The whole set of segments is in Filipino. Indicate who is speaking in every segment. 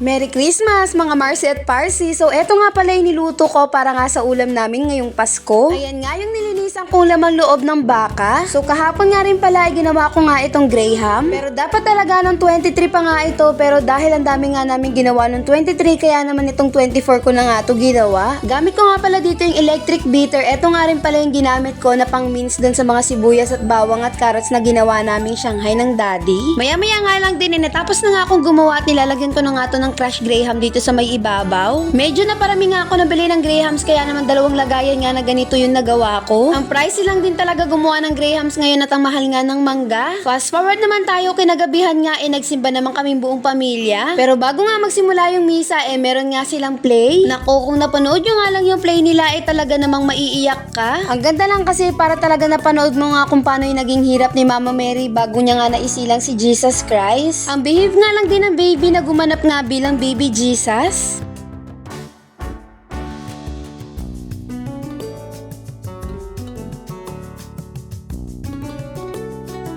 Speaker 1: Merry Christmas mga Marcy at Parsi. So eto nga pala yung niluto ko para nga sa ulam namin ngayong Pasko. Ayan nga yung nilinisan kong lamang loob ng baka. So kahapon nga rin pala ay ginawa ko nga itong Graham. Pero dapat talaga ng 23 pa nga ito pero dahil ang dami nga namin ginawa ng 23 kaya naman itong 24 ko na nga ito ginawa. Gamit ko nga pala dito yung electric beater. Eto nga rin pala yung ginamit ko na pang mince dun sa mga sibuyas at bawang at carrots na ginawa naming Shanghai ng daddy. Maya-maya nga lang din eh, natapos na nga akong gumawa at nilalagyan ko na nga to ng crushed graham dito sa may ibabaw. Medyo na parami nga ako nabili ng grahams kaya naman dalawang lagayan nga na ganito yung nagawa ko. Ang pricey lang din talaga gumawa ng grahams ngayon at ang mahal nga ng mangga. Fast forward naman tayo kinagabihan nga eh nagsimba naman kaming buong pamilya. Pero bago nga magsimula yung misa eh meron nga silang play. Nako kung napanood nyo nga lang yung play nila eh talaga namang maiiyak ka. Ang ganda lang kasi para talaga napanood mo nga kung paano yung naging hirap ni Mama Mary bago niya nga naisilang si Jesus Christ. Ang behave nga lang din ng baby na gumanap nga bilang baby Jesus.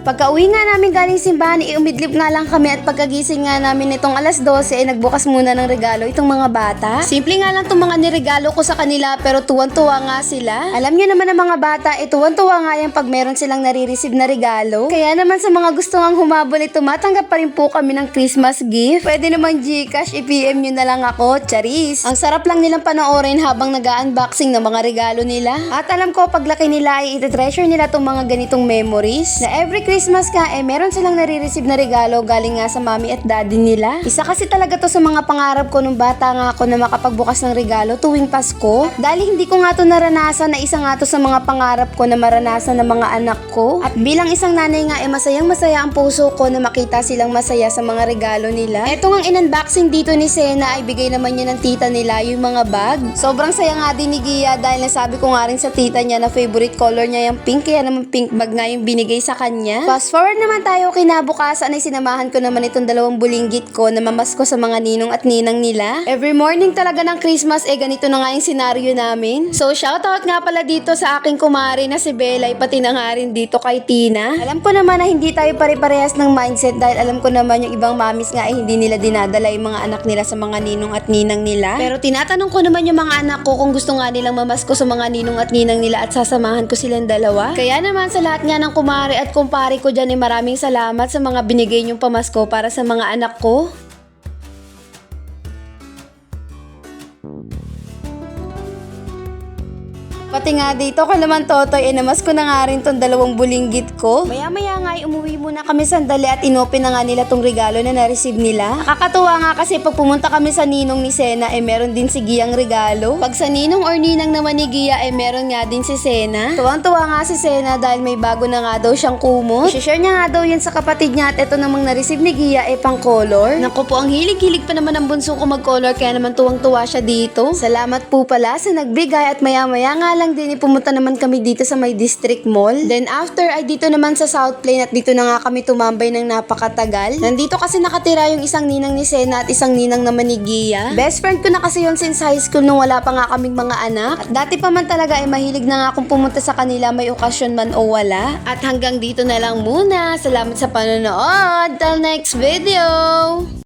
Speaker 1: Pagka uwi nga namin galing simbahan, iumidlip nga lang kami at pagkagising nga namin nitong alas 12, ay nagbukas muna ng regalo itong mga bata. Simple nga lang itong mga niregalo ko sa kanila pero tuwan-tuwa nga sila. Alam niyo naman ang mga bata, eh tuwan-tuwa nga yan pag meron silang nare-receive na regalo. Kaya naman sa mga gusto nga humabol, eh tumatanggap pa rin po kami ng Christmas gift. Pwede naman Gcash, i-PM nyo na lang ako, charis. Ang sarap lang nilang panoorin habang nag-unboxing ng mga regalo nila. At alam ko, paglaki nila ay iti-treasure nila itong mga ganitong memories. Na every Christmas ka, eh meron silang nare-receive na regalo galing nga sa mami at daddy nila. Isa kasi talaga to sa mga pangarap ko nung bata nga ako na makapagbukas ng regalo tuwing Pasko. Dahil hindi ko nga to naranasan na isa nga to sa mga pangarap ko na maranasan ng mga anak ko. At bilang isang nanay nga, eh masayang masaya ang puso ko na makita silang masaya sa mga regalo nila. Eto nga in-unboxing dito ni Sena ay bigay naman niya ng tita nila yung mga bag. Sobrang saya nga din ni Gia dahil nasabi ko nga rin sa tita niya na favorite color niya yung pink kaya naman pink bag nga yung binigay sa kanya. Fast forward naman tayo kinabukasan ay sinamahan ko naman itong dalawang bulinggit ko na mamasko sa mga ninong at ninang nila. Every morning talaga ng Christmas eh ganito na nga yung senaryo namin. So shoutout nga pala dito sa aking kumari na si Bella pati na nga rin dito kay Tina. Alam ko naman na hindi tayo pare-parehas ng mindset dahil alam ko naman yung ibang mamis nga ay hindi nila dinadala yung mga anak nila sa mga ninong at ninang nila. Pero tinatanong ko naman yung mga anak ko kung gusto nga nilang mamasko sa mga ninong at ninang nila at sasamahan ko silang dalawa. Kaya naman sa lahat nga ng kumari at kumpari ko dyan ay maraming salamat sa mga binigay niyong pamasko para sa mga anak ko. Pati nga dito ko naman Totoy, eh namas ko na nga rin tong dalawang bulinggit ko. Maya-maya nga ay umuwi muna kami sandali at inopen na nga nila tong regalo na na-receive nila. Nakakatuwa nga kasi pag pumunta kami sa ninong ni Sena, eh meron din si Giyang regalo. Pag sa ninong or ninang naman ni Gia, eh meron nga din si Sena. Tuwang-tuwa nga si Sena dahil may bago na nga daw siyang kumot. share niya nga daw yan sa kapatid niya at ito namang na-receive ni Gia eh pang color. Naku po, ang hilig-hilig pa naman ang bunso ko mag-color kaya naman tuwang-tuwa siya dito. Salamat po pala sa nagbigay at maya-maya nga lang din pumunta naman kami dito sa may district mall. Then after ay dito naman sa South Plain at dito na nga kami tumambay ng napakatagal. Nandito kasi nakatira yung isang ninang ni Sena at isang ninang naman ni Gia. Best friend ko na kasi yun since high school nung wala pa nga kaming mga anak. At dati pa man talaga ay mahilig na nga akong pumunta sa kanila may okasyon man o wala. At hanggang dito na lang muna. Salamat sa panonood. Till next video!